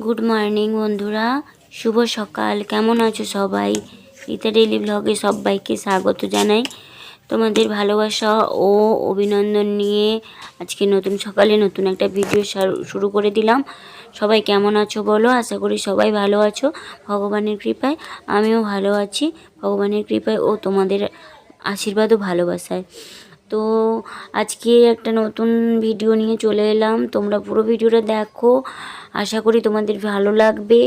Good morning বন্ধুরা। শুভ সকাল। কেমন আছো সবাই? রীতা ডেইলি ব্লগে সবাইকে স্বাগত জানাই। তোমাদের ভালোবাসা ও অভিনন্দন নিয়ে আজকে নতুন সকালে নতুন একটা ভিডিও শার- শুরু করে দিলাম। সবাই কেমন আছো বলো? আশা করি সবাই ভালো আছো। ভগবানের কৃপায় আমিও ভালো আছি। ভগবানের কৃপায় ও তোমাদের আশীর্বাদ ও ভালোবাসায়। তো আজকে একটা নতুন ভিডিও নিয়ে চলে এলাম। তোমরা পুরো ভিডিওটা দেখো। আশা করি তোমাদের ভালো লাগবে।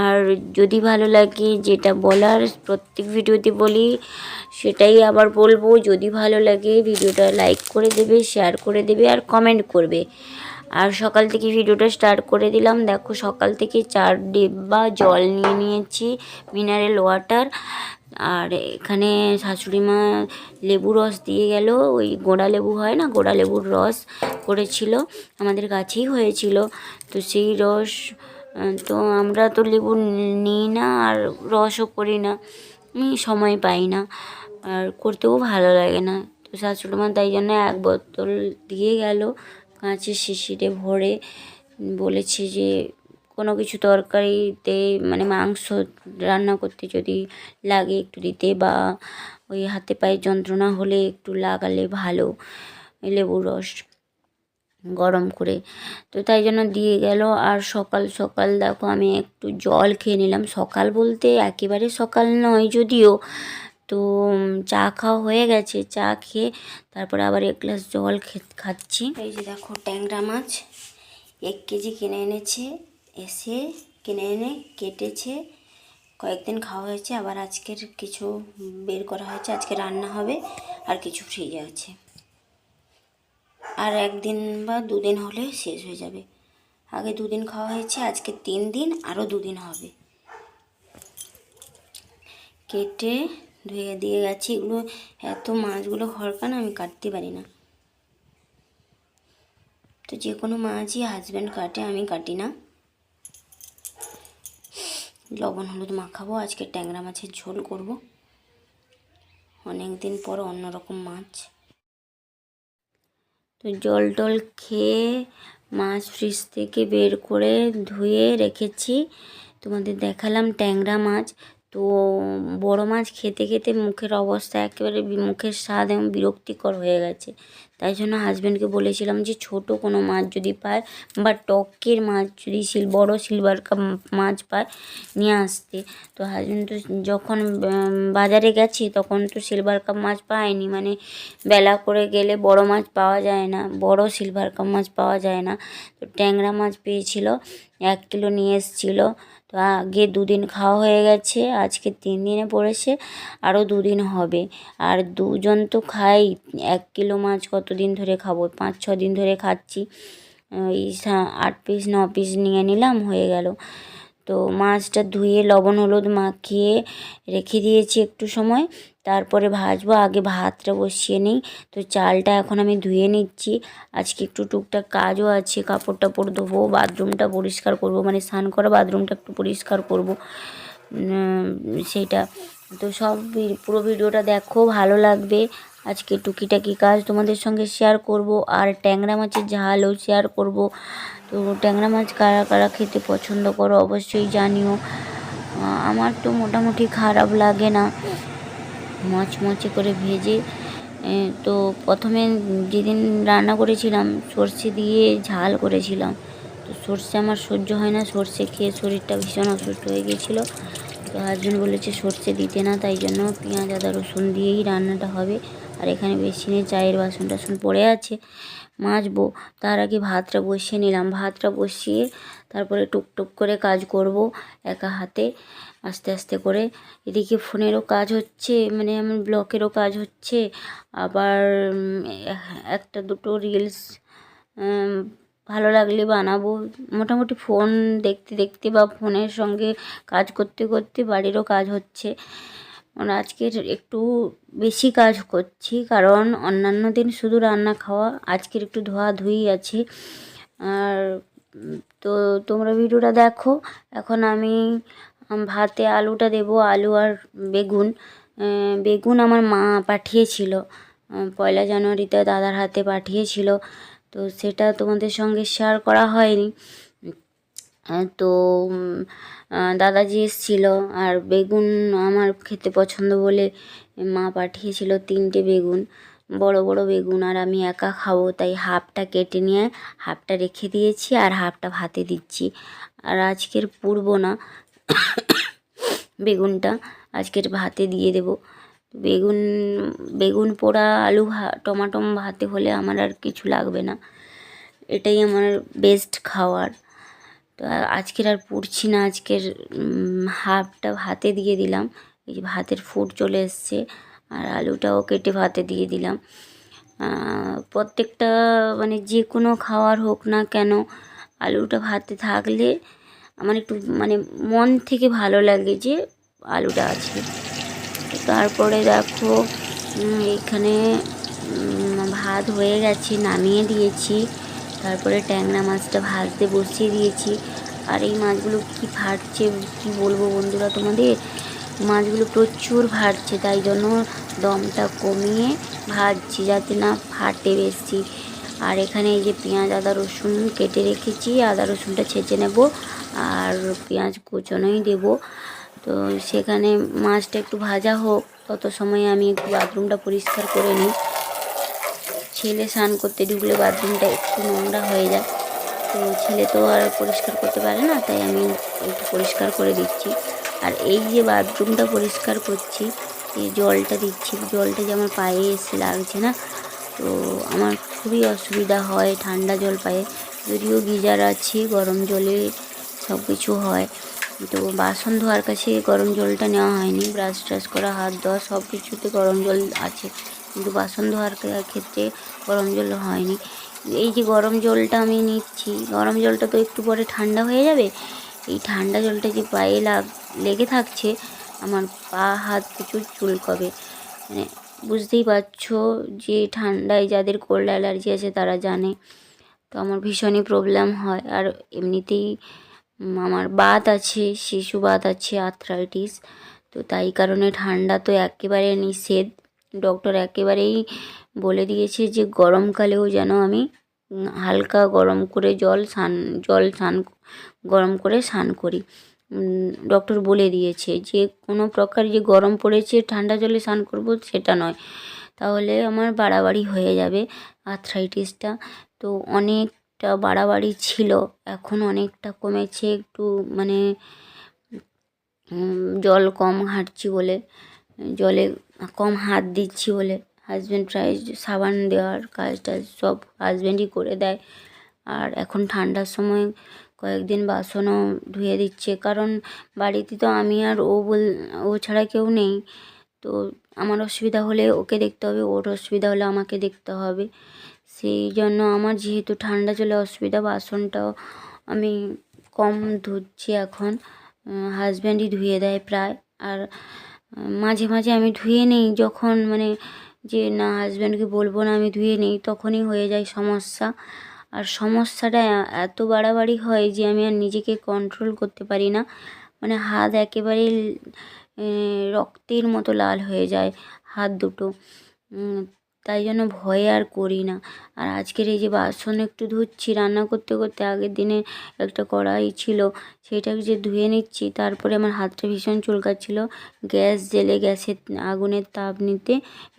আর যদি ভালো লাগে যেটা বলার, প্রত্যেক ভিডিওতে বলি, সেটাই আবার বলব। যদি ভালো লাগে ভিডিওটা লাইক করে দেবে শেয়ার করে দেবে আর কমেন্ট করবে। আর সকাল থেকে ভিডিওটা স্টার্ট করে দিলাম। দেখো সকাল থেকে চার ডিব্বা জল নিয়ে নিয়েছি মিনারেল ওয়াটার আর এখানে শাশুড়ি মা লেবু রস দিয়ে গেল। ওই গোড়া লেবু হয় না? গোড়া লেবুর রস করেছিল। আমাদের কাছেই হয়েছিল। তো সেই রস তো আমরা তো লেবু নিই না আর রসও করি না। সময় পাই না। আর করতেও ভালো লাগে না। তো শাশুড়ি মা তাই জন্য এক বোতল দিয়ে গেল। কাঁচের শিশিরে ভরে বলেছে যে কোনো কিছু তরকারিতে মানে মাংস রান্না করতে যদি লাগে একটু দিতে বা ওই হাতে পায়ে যন্ত্রণা হলে একটু লাগালে ভালো, লেবুর রস গরম করে। তো তাই জন্য দিয়ে গেল। আর সকাল সকাল দেখো আমি একটু জল খেয়ে নিলাম। সকাল বলতে একেবারে সকাল নয় যদিও। তো চা খাওয়া হয়ে গেছে। চা খেয়ে তারপরে আবার এক গ্লাস জল খাচ্ছি। এই যে দেখো ট্যাংরা মাছ, এক কেজি কিনে এনেছে। এসে কিনে এনে কেটেছে। কয়েকদিন খাওয়া হয়েছে, আবার আজকের কিছু বের করা হয়েছে, আজকে রান্না হবে, আর কিছু ফ্রিজে আছে। আর একদিন বা দুদিন হলে শেষ হয়ে যাবে। আগে দুদিন খাওয়া হয়েছে, আজকে তিন দিন, আরও দুদিন হবে। কেটে ধুয়ে দিয়ে গেছি। এগুলো, এত মাছগুলো হরকান আমি কাটতে পারি না। তো যে কোনো মাছই হাজব্যান্ড কাটে, আমি কাটি না। লবণ, হলুদ মাখাবো। আজকে ট্যাংরা মাছের ঝোল করব। অনেক দিন পর অন্যরকম মাছ। তো জল টল খেয়ে মাছ ফ্রিজ থেকে বের করে ধুয়ে রেখেছি। তোমাদের দেখালাম ট্যাংরা মাছ। তো বড় মাছ খেতে খেতে মুখের অবস্থা একেবারে মুখের স্বাদ এবং বিরক্তিকর হয়ে গেছে। তাই জন্য হাজব্যান্ডকে বলেছিলাম যে, ছোট কোনো মাছ যদি পায় বা টকের মাছ যদি সিল বড় সিলভার কাপ মাছ পায়, নিয়ে আসতে। তো হাজব্যান্ড তো যখন বাজারে গেছি, তখন তো সিলভার কাপ মাছ পায়নি। মানে বেলা করে গেলে বড় মাছ পাওয়া যায় না, বড় সিলভার কাপ মাছ পাওয়া যায় না। তো ট্যাংরা মাছ পেয়েছিল, এক কিলো নিয়ে এসেছিল। তো আগে দুদিন খাওয়া হয়ে গেছে, আজকে তিন দিনে পড়েছে, আরও দুদিন হবে। আর দুজন তো খাই, এক কিলো মাছ কতদিন ধরে খাব? পাঁচ, ছ দিন ধরে খাচ্ছি। ওই আট পিস, ন পিস নিয়ে নিলাম, হয়ে গেল। তো মাছটা ধুয়ে লবণ, হলুদ মাখিয়ে রেখে দিয়েছি একটু সময়। তারপরে ভাজবো, আগে ভাতটা বসিয়ে নিই। তো চালটা এখন আমি ধুয়ে নিচ্ছি। আজকে একটু টুকটাক কাজও আছে কাপড় টাপড় ধোবো, বাথরুমটা পরিষ্কার করব মানে স্নান করা বাথরুমটা একটু পরিষ্কার করব। সেইটা। তো সব পুরো ভিডিওটা দেখো, ভালো লাগবে। আজকে টুকিটাকি কাজ তোমাদের সঙ্গে শেয়ার করব। আর ট্যাংরা মাছের ঝালও শেয়ার করব। তো ট্যাংরা মাছ কারা কারা খেতে পছন্দ করো অবশ্যই জানিও। আমার তো মোটামুটি খারাপ লাগে না মচমচে করে ভেজে। তো প্রথমে যেদিন রান্না করেছিলাম, সর্ষে দিয়ে ঝাল করেছিলাম। তো সর্ষে আমার সহ্য হয় না, সর্ষে খেয়ে শরীরটা ভীষণ অসুস্থ হয়ে গেছিল। তো হাজবেন্ড বলেছে সর্ষে দিতে না, তাই জন্য পেঁয়াজ, আদা, রসুন দিয়েই রান্নাটা হবে। আর এখানে বেসিনে চায়ের বাসন টাসন পড়ে আছে। মাজবো। তার আগে ভাতটা বসিয়ে নিলাম। ভাতটা বসিয়ে তারপরে টুকটুক করে কাজ করব একা হাতে, আস্তে আস্তে করে। এদিকে ফোনেরও কাজ হচ্ছে মানে আমার ব্লকেরও কাজ হচ্ছে। আবার একটা দুটো রিলস ভালো লাগলে বানাবো। মোটামুটি ফোন দেখতে দেখতে বা ফোনের সঙ্গে কাজ করতে করতে বাড়িরও কাজ হচ্ছে। মানে আজকের একটু বেশি কাজ করছি কারণ অন্যান্য দিন শুধু রান্না খাওয়া, আজকের একটু ধোয়াধুয়ি আছে। আর, তো তোমরা ভিডিওটা দেখো। এখন আমি ভাতে আলুটা দেবো, আলু আর বেগুন। বেগুন আমার মা পাঠিয়েছিল। পয়লা জানুয়ারিতে দাদার হাতে পাঠিয়েছিল। তো সেটা তোমাদের সঙ্গে শেয়ার করা হয়নি। হ্যাঁ, তো দাদাজি এসেছিল আর বেগুন আমার খেতে পছন্দ বলে মা পাঠিয়েছিল তিনটে বেগুন বড় বড় বেগুন আর আমি একা খাব তাই হাফটা কেটে নিয়ে হাফটা রেখে দিয়েছি আর হাফটা ভাতে দিচ্ছি। আর আজকের পুড়বো না বেগুনটা আজকের ভাতে দিয়ে দেব। বেগুন বেগুন পোড়া, আলু ভা টমাটো ভাতে হলে আমার আর কিছু লাগবে না। এটাই আমার বেস্ট খাওয়ার। তো আজকের আর পুড়ছি না, আজকের হাফটা ভাতে দিয়ে দিলাম। এই যে ভাতের ফুট চলে এসছে, আর আলুটাও কেটে ভাতে দিয়ে দিলাম। প্রত্যেকটা মানে যে কোনো খাওয়ার হোক না কেন, আলুটা ভাতে থাকলে আমার একটু মানে মন থেকে ভালো লাগে যে আলুটা আছে তারপরে দেখো এখানে ভাত হয়ে গেছে, নামিয়ে দিয়েছি। তারপরে ট্যাংরা মাছটা ভাজতে বসিয়ে দিয়েছি। আর এই মাছগুলো কি ফাটছে, কি বলব বন্ধুরা তোমাদের? মাছগুলো প্রচুর ফাটছে, তাই জন্য দমটা কমিয়ে ভাজছি যাতে না ফাটে বেশি। আর এখানে এই যে পেঁয়াজ, আদা, রসুন কেটে রেখেছি, আদা, রসুনটা ছেঁচে নেব, আর পেঁয়াজ কুচোনোই দেবো। তো সেখানে মাছটা একটু ভাজা হোক, তত সময় আমি একটু বাথরুমটা পরিষ্কার করে নিই। ছেলে স্নান করতে ঢুকলে বাথরুমটা একটু নোংরা হয়ে যায়। তো ছেলে তো আর পরিষ্কার করতে পারে না, তাই আমি একটু পরিষ্কার করে দিচ্ছি। আর এই যে বাথরুমটা পরিষ্কার করছি, এই জলটা দিচ্ছি, জলটা যে আমার পায়ে এসে লাগছে না, তো আমার খুবই অসুবিধা হয় ঠান্ডা জল পায়ে। যদিও গিজার আছে, গরম জলে সব কিছু হয়। তো বাসন ধোয়ার কাছে গরম জলটা নেওয়া হয়নি ব্রাশ ট্রাশ করা, হাত ধোয়া, সব কিছুতে গরম জল আছে। কিন্তু বাসন ধোয়ার ক্ষেত্রে গরম জল হয়নি। এই যে গরম জলটা আমি নিচ্ছি, গরম জলটা তো একটু পরে ঠান্ডা হয়ে যাবে। এই ঠান্ডা জলটা যে পায়ে লাগ, লেগে থাকছে, আমার পা, হাত প্রচুর চুলকবে। মানে বুঝতেই পারছ যে ঠান্ডায় যাদের কোল্ড অ্যালার্জি আছে তারা জানে। তো আমার ভীষণই প্রবলেম হয়। আর এমনিতেই আমার বাত আছে, শিশু বাত আছে আর্থ্রাইটিস তো তাই কারণে ঠান্ডা তো একেবারে নিষেধ। ডক্টর একেবারেই বলে দিয়েছে যে, গরমকালেও যেন আমি হালকা গরম করে জল স্নান জল স্নান, গরম করে স্নান করি। ডক্টর বলে দিয়েছে যে, কোনো প্রকার যে গরম পড়েছে, ঠান্ডা জলে স্নান করব সেটা নয়। তাহলে আমার বাড়াবাড়ি হয়ে যাবে আর্থ্রাইটিসটা তো অনেকটা বাড়াবাড়ি ছিল। এখন অনেকটা কমেছে একটু মানে জল কম ঘাঁটছি বলে, জলে কম হাত দিচ্ছি বলে। হাজব্যান্ড প্রায় সাবান দেওয়ার কাজ টাজ সব হাজব্যান্ডই করে দেয়। আর এখন ঠান্ডার সময় কয়েকদিন বাসনও ধুয়ে দিচ্ছে। কারণ বাড়িতে তো আমি আর ও বল, ও ছাড়া কেউ নেই। তো আমার অসুবিধা হলে ওকে দেখতে হবে, ওর অসুবিধা হলে আমাকে দেখতে হবে। সেই জন্য আমার যেহেতু ঠান্ডা জলে অসুবিধা, বাসনটাও আমি কম ধুচ্ছি এখন। হাজব্যান্ডই ধুয়ে দেয় প্রায়। আর মাঝে মাঝে আমি ধুয়ে নেই, যখন মানে যে না হাজব্যান্ডকে বলব না আমি ধুয়ে নেই, তখনই হয়ে যায় সমস্যা। আর সমস্যাটা এত বাড়াবাড়ি হয় যে আমি আর নিজেকে কন্ট্রোল করতে পারি না। মানে হাত একেবারে রক্তের মতো লাল হয়ে যায় হাত দুটো। তাই জন্য ভয়ে আর করি না। আর আজকের এই যে বাসন একটু ধুচ্ছি, রান্না করতে করতে আগের দিনে একটা কড়াই ছিল, সেটাকে যে ধুয়ে নিচ্ছি, তারপরে আমার হাতটা ভীষণ চুলকাচ্ছিল। গ্যাস জেলে গ্যাসের আগুনের তাপ নিতে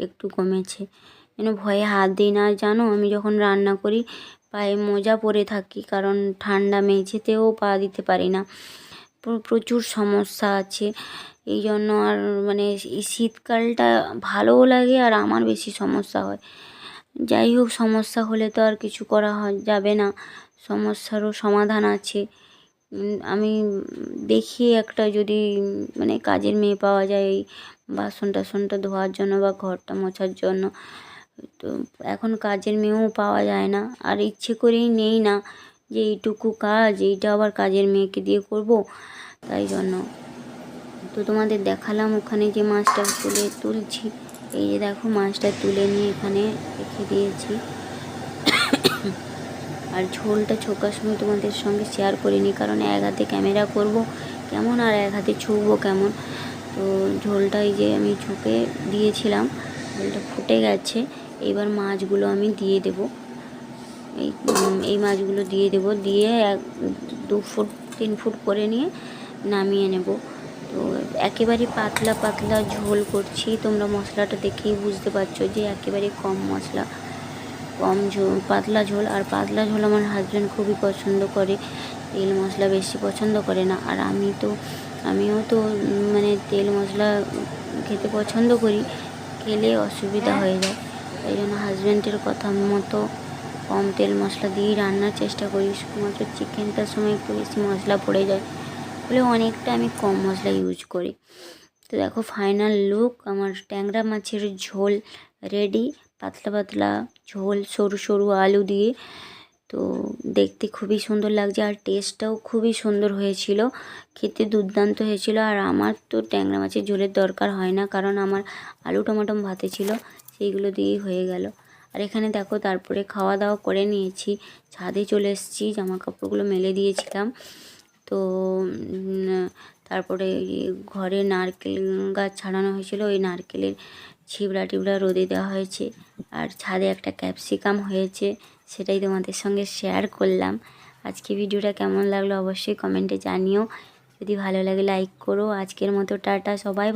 একটু কমেছে। যেন ভয়ে হাত দিই না জানো, আমি যখন রান্না করি, পায়ে মোজা পরে থাকি, কারণ ঠান্ডা মেঝেতেও পা দিতে পারি না। প্রচুর সমস্যা আছে। এই জন্য আর মানে এই শীতকালটা ভালোও লাগে আর আমার বেশি সমস্যা হয়। যাই হোক, সমস্যা হলে তো আর কিছু করা যাবে না। সমস্যারও সমাধান আছে। আমি দেখি একটা যদি মানে কাজের মেয়ে পাওয়া যায় এই বাসন টাসনটা ধোয়ার জন্য বা ঘরটা মোছার জন্য। তো এখন কাজের মেয়েও পাওয়া যায় না। আর ইচ্ছে করেই নেই না। যে এইটুকু কাজ, এইটা আবার কাজের মেয়েকে দিয়ে করব, তাই জন্য। তো তোমাদের দেখালাম ওখানে যে মাছটা তুলে তুলছি। এই যে দেখো মাছটা তুলে নিয়ে এখানে রেখে দিয়েছি। আর ঝোলটা ছোকার সময় তোমাদের সঙ্গে শেয়ার করিনি, কারণ এক হাতে ক্যামেরা করব কেমন আর এক হাতে ছুঁবো কেমন। তো ঝোলটা এই যে আমি ছুঁকে দিয়েছিলাম, ঝোলটা ফুটে গেছে, এবার মাছগুলো আমি দিয়ে দেব। এই এই মাছগুলো দিয়ে দেব। দিয়ে এক, দু ফুট, তিন ফুট করে নিয়ে নামিয়ে নেব। তো একেবারে পাতলা পাতলা ঝোল করছি। তোমরা মশলাটা দেখেই বুঝতে পারছ যে একেবারে কম মশলা, কম ঝোল, পাতলা ঝোল। আর পাতলা ঝোল আমার হাজব্যান্ড খুবই পছন্দ করে। তেল মশলা বেশি পছন্দ করে না। আর আমি তো, আমিও তো মানে তেল মশলা খেতে পছন্দ করি। খেলে অসুবিধা হয়ে যায়। এই জন্য হাজব্যান্ডের কথা মতো কম তেল মশলা দিয়েই রান্নার চেষ্টা করি। শুধুমাত্র চিকেনটার সময় একটু বেশি মশলা পড়ে যায়, বলে অনেকটা আমি কম মশলা ইউজ করি। তো দেখো ফাইনাল লুক আমার ট্যাংরা মাছের ঝোল রেডি পাতলা পাতলা ঝোল, সরু সরু আলু দিয়ে। তো দেখতে খুবই সুন্দর লাগছে আর টেস্টটাও খুবই সুন্দর হয়েছিল, খেতে দুর্দান্ত হয়েছিল। আর আমার তো ট্যাংরা মাছের ঝোলের দরকার হয় না, কারণ আমার আলু টমাটম ভাতে ছিল, সেইগুলো দিয়েই হয়ে গেল। আর এখানে দেখো তারপরে খাওয়া দাওয়া করে নিয়েছি। ছাদে চলে এসেছি জামা কাপড়গুলো মেলে দিয়েছিলাম। তো তারপরে ঘরে নারকেল গাছ ছাড়ানো হয়েছিল, ওই নারকেলের ছিবড়া টিবড়া রোদে দেওয়া হয়েছে। আর ছাদে একটা ক্যাপসিকাম হয়েছে, সেটাই তোমাদের সঙ্গে শেয়ার করলাম। আজকে ভিডিওটা কেমন লাগল অবশ্যই কমেন্টে জানিও। যদি ভালো লাগে লাইক করো। আজকের মতো টাটা, সবাই